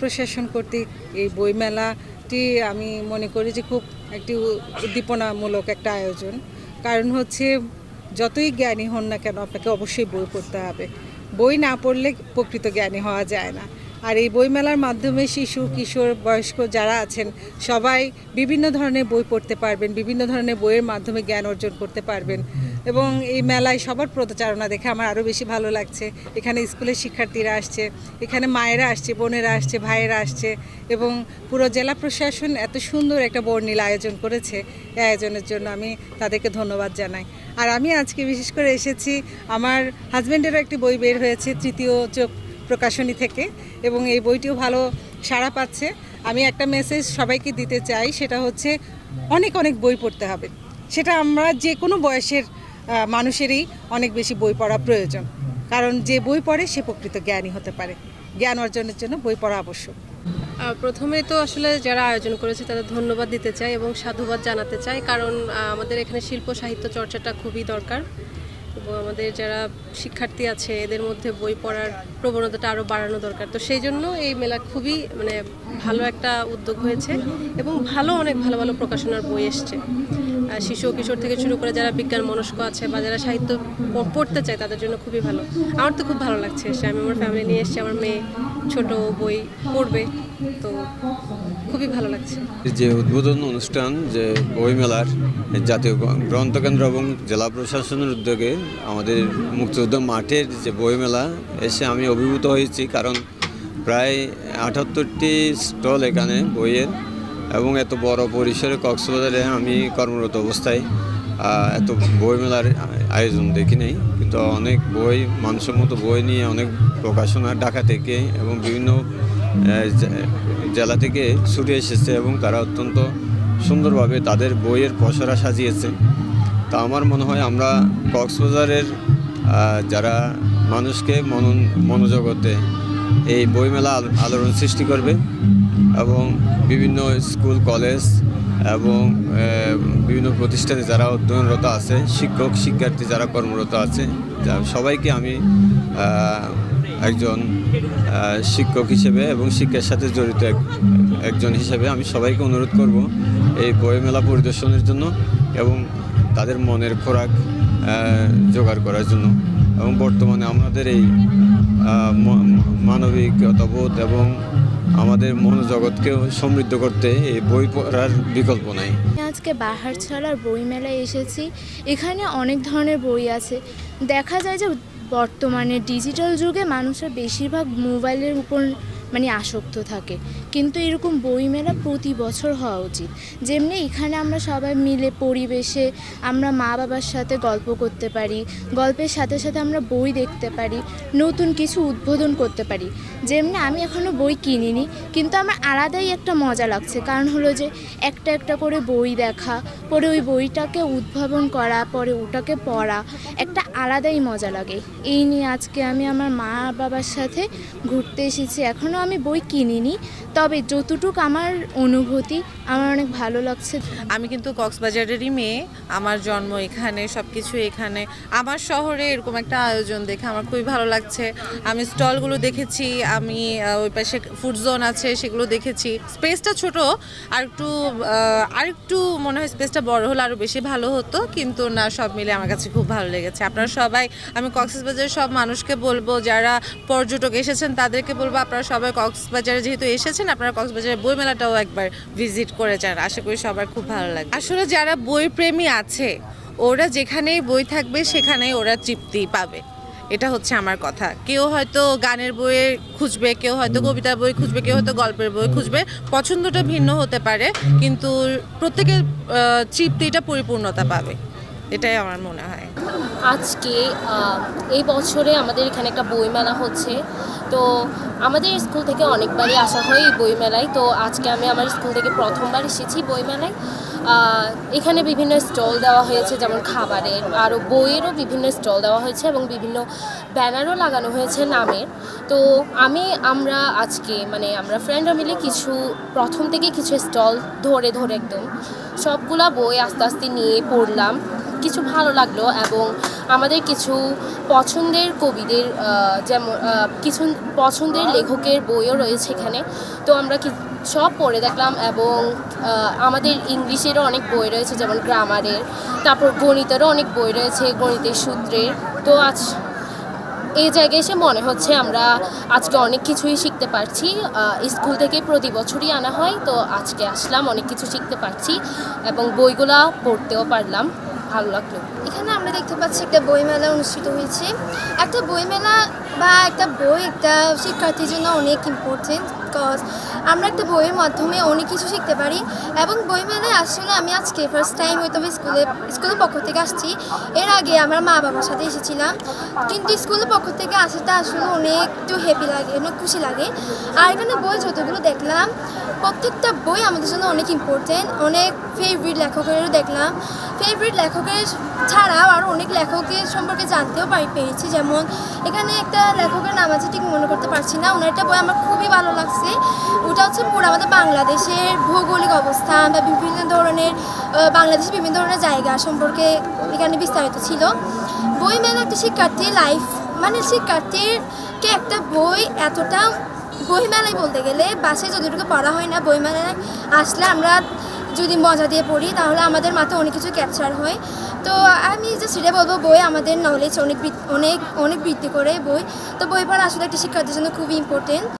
প্রশাসন কর্তৃক এই বইমেলাটি আমি মনে করি যে খুব একটি উদ্দীপনামূলক একটা আয়োজন। কারণ হচ্ছে যতই জ্ঞানী হন না কেন আপনাকে অবশ্যই বই পড়তে হবে। বই না পড়লে প্রকৃত জ্ঞানী হওয়া যায় না। আর এই বইমেলার মাধ্যমে শিশু, কিশোর, বয়স্ক যারা আছেন, সবাই বিভিন্ন ধরনের বই পড়তে পারবেন, বিভিন্ন ধরনের বইয়ের মাধ্যমে জ্ঞান অর্জন করতে পারবেন। এবং এই মেলায় সবার প্রচারণা দেখে আমার আরও বেশি ভালো লাগছে। এখানে স্কুলের শিক্ষার্থীরা আসছে, এখানে মায়েরা আসছে, বোনেরা আসছে, ভাইয়েরা আসছে এবং পুরো জেলা প্রশাসন এত সুন্দর একটা বর্ণিল আয়োজন করেছে এই আয়োজনের জন্য আমি তাদেরকে ধন্যবাদ জানাই। আর আমি আজকে বিশেষ করে এসেছি, আমার হাজব্যান্ডেরও একটি বই বের হয়েছে তৃতীয় চোখ প্রকাশনী থেকে এবং এই বইটিও ভালো সাড়া পাচ্ছে। আমি একটা মেসেজ সবাইকে দিতে চাই, সেটা হচ্ছে অনেক অনেক বই পড়তে হবে। সেটা আমরা যে কোনো বয়সের মানুষেরই অনেক বেশি বই পড়া প্রয়োজন। কারণ যে বই পড়ে সে প্রকৃত জ্ঞানী হতে পারে। জ্ঞান অর্জনের জন্য বই পড়া আবশ্যক। প্রথমে তো আসলে যারা আয়োজন করেছে তাদের ধন্যবাদ দিতে চাই এবং সাধুবাদ জানাতে চাই। কারণ আমাদের এখানে শিল্প সাহিত্য চর্চাটা খুবই দরকার। এবং আমাদের যারা শিক্ষার্থী আছে, এদের মধ্যে বই পড়ার প্রবণতাটা আরও বাড়ানো দরকার। তো সেই জন্য এই মেলা খুবই মানে ভালো একটা উদ্যোগ হয়েছে এবং ভালো, অনেক ভালো ভালো প্রকাশনার বই এসছে। শিশু কিশোর থেকে শুরু করে যারা বিজ্ঞান মনস্ক আছে বা যারা সাহিত্য পড়তে চায় তাদের জন্য খুবই ভালো। আমার তো খুব ভালো লাগছে এসে। আমি আমার ফ্যামিলি নিয়ে এসেছি, আমার মেয়ে ছোট বই পড়বে, তো খুবই ভালো লাগছে। যে উদ্বোধন অনুষ্ঠান, যে বইমেলার জাতীয় গ্র- গ্রন্থকেন্দ্র এবং জেলা প্রশাসনের উদ্যোগে আমাদের মুক্তিযুদ্ধ মাঠের যে বইমেলা এসে আমি অভিভূত হয়েছি কারণ প্রায় আটাত্তরটি স্টল এখানে বইয়ের। এবং এত বড় পরিসরে কক্সবাজারে আমি কর্মরত অবস্থায় এত বইমেলার আয়োজন দেখি নাই, কিন্তু অনেক বই, মানসম্মত বই নিয়ে অনেক প্রকাশনা ঢাকা থেকে এবং বিভিন্ন জেলা থেকে ছুটে এসেছে এবং তারা অত্যন্ত সুন্দরভাবে তাদের বইয়ের পসরা সাজিয়েছে। তা আমার মনে হয় আমরা কক্সবাজারের যারা মানুষকে মন মনোজগতে এই বইমেলা আল- আলোড়ন সৃষ্টি করবে এবং বিভিন্ন স্কুল, কলেজ এবং বিভিন্ন প্রতিষ্ঠানে যারা অধ্যয়নরত আছে, শিক্ষক, শিক্ষার্থী যারা কর্মরত আছে সবাইকে আমি একজন শিক্ষক হিসেবে এবং শিক্ষার সাথে জড়িত এক- একজন হিসেবে আমি সবাইকে অনুরোধ করব এই বইমেলা পরিদর্শনের জন্য এবং তাদের মনের খোরাক জোগাড় করার জন্য। এবং বর্তমানে আমাদের এই মানবিকতাবোধ এবং আমাদের মনোজগৎকে সমৃদ্ধ করতে এই বই পড়ার বিকল্প নাই। আজকে বাহার ছাড়ার বই মেলায় এসেছি। এখানে অনেক ধরনের বই আছে। দেখা যায় যে বর্তমানে ডিজিটাল যুগে মানুষের বেশিরভাগ মোবাইলের উপর মানে আসক্ত থাকে। কিন্তু এরকম বইমেলা প্রতি বছর হওয়া উচিত। যেমনি এখানে আমরা সবাই মিলে পরিবেশে আমরা মা বাবার সাথে গল্প করতে পারি, গল্পের সাথে সাথে আমরা বই দেখতে পারি, নতুন কিছু উদ্বোধন করতে পারি। যেমনি আমি এখনও বই কিনিনি, কিন্তু আমার আলাদাই একটা মজা লাগছে। কারণ হলো যে একটা একটা করে বই দেখা, পরে ওই বইটাকে উদ্ভাবন করা, পরে ওটাকে পড়া, একটা আলাদাই মজা লাগে। এই নিয়ে আজকে আমি আমার মা বাবার সাথে ঘুরতে এসেছি। এখনও আমি বই কিনিনি, তবে যতটুক আমার অনুভূতি, আমার অনেক ভালো লাগছে। আমি কিন্তু কক্সবাজারেরই মেয়ে, আমার জন্ম এখানে সব কিছু এখানে, আমার শহরে এরকম একটা আয়োজন দেখে আমার খুবই ভালো লাগছে। আমি স্টলগুলো দেখেছি, আমি ওই পাশে ফুড জোন আছে, সেগুলো দেখেছি। স্পেসটা ছোট, আর একটু আর একটু মনে হয় স্পেসটা বড় হলে আরও বেশি ভালো হতো, কিন্তু না, সব মিলে আমার কাছে খুব ভালো লেগেছে। আপনারা সবাই, আমি কক্সবাজারের সব মানুষকে বলব, যারা পর্যটক এসেছেন তাদেরকে বলব, আপনারা সবাই কক্সবাজারে যেহেতু এসেছেন, আপনারা কক্সবাজারের বই মেলাটাও একবার ভিজিট করে যান। আশা করি সবার খুব ভালো লাগবে। আসলে যারা বই প্রেমী আছে, ওরা যেখানেই বই থাকবে, সেখানেই ওরা তৃপ্তি পাবে। এটা হচ্ছে আমার কথা। কেউ হয়তো গানের বইয়ে খুঁজবে, কেউ হয়তো কবিতার বই খুঁজবে, কেউ হয়তো গল্পের বই খুঁজবে। পছন্দটা ভিন্ন হতে পারে, কিন্তু প্রত্যেকের তৃপ্তিটা পরিপূর্ণতা পাবে। এটাই আমার মনে হয়। আজকে এই বছরে আমাদের এখানে একটা বইমেলা হচ্ছে। তো আমাদের স্কুল থেকে অনেকবারই আসা হয় এই বইমেলায়। তো আজকে আমি আমার স্কুল থেকে প্রথমবার এসেছি বইমেলায়। এখানে বিভিন্ন স্টল দেওয়া হয়েছে, যেমন খাবারের, আরও বইয়েরও বিভিন্ন স্টল দেওয়া হয়েছে এবং বিভিন্ন ব্যানারও লাগানো হয়েছে নামের। তো আমি, আমরা আজকে মানে আমরা ফ্রেন্ডরা মিলে কিছু, প্রথম থেকে কিছু স্টল ধরে ধরে একদম, সবগুলা বই আস্তে আস্তে নিয়ে পড়লাম। কিছু ভালো লাগল এবং আমাদের কিছু পছন্দের কবিদের যেমন কিছু পছন্দের লেখকের বইও রয়েছে এখানে। তো আমরা সব পড়ে দেখলাম এবং আমাদের ইংলিশেরও অনেক বই রয়েছে, যেমন গ্রামারের, তারপর গণিতেরও অনেক বই রয়েছে, গণিতের সূত্রের। তো আজ এই জায়গায় এসে মনে হচ্ছে আমরা আজকে অনেক কিছুই শিখতে পারছি। স্কুল থেকে প্রতি বছরই আনা হয়, তো আজকে আসলাম, অনেক কিছু শিখতে পারছি এবং বইগুলা পড়তেও পারলাম। ভালো লাগল। এখানে আমরা দেখতে পাচ্ছি একটা বইমেলা অনুষ্ঠিত হয়েছে। একটা বইমেলা বা একটা বই একটা শিক্ষার্থীর জন্য অনেক ইম্পর্টেন্ট বিকজ আমরা একটা বইয়ের মাধ্যমে অনেক কিছু শিখতে পারি এবং বই মেলায় আসলে আমি আজকে ফার্স্ট টাইম হয়তো স্কুলে, স্কুলের পক্ষ থেকে আসছি। এর আগে আমার মা বাবার সাথে এসেছিলাম। কিন্তু স্কুলের পক্ষ থেকে আসাটা আসলে অনেক একটু হ্যাপি লাগে, অনেক খুশি লাগে। আর এখানে বই যতগুলো দেখলাম, প্রত্যেকটা বই আমাদের জন্য অনেক ইম্পর্টেন্ট অনেক ফেভারিট লেখকেরও দেখলাম। ফেভারিট লেখকের ছাড়াও আরও অনেক লেখকের সম্পর্কে জানতেও পারি পেরেছি যেমন এখানে একটা লেখকের নাম আছে, ঠিক মনে করতে পারছি না। ওনার একটা বই আমার খুবই ভালো লাগছে। ওটা হচ্ছে পুরো আমাদের বাংলাদেশের ভৌগোলিক অবস্থান বা বিভিন্ন ধরনের বাংলাদেশের বিভিন্ন ধরনের জায়গা সম্পর্কে এখানে বিস্তারিত ছিল। বই মেলা একটা শিক্ষার্থীর লাইফ মানে শিক্ষার্থীরকে একটা বই এতটা, বইমেলায় বলতে গেলে বাসে যতটুকু পড়া হয় না, বইমেলায় আসলে আমরা যদি মজা দিয়ে পড়ি, তাহলে আমাদের মাথায় অনেক কিছু ক্যাপচার হয়। তো আমি যে সেটা বলব, বই আমাদের নলেজ অনেক অনেক অনেক বৃদ্ধি করে বই। তো বই পড়া আসলে একটা শিক্ষার্থীর জন্য খুবই ইম্পর্টেন্ট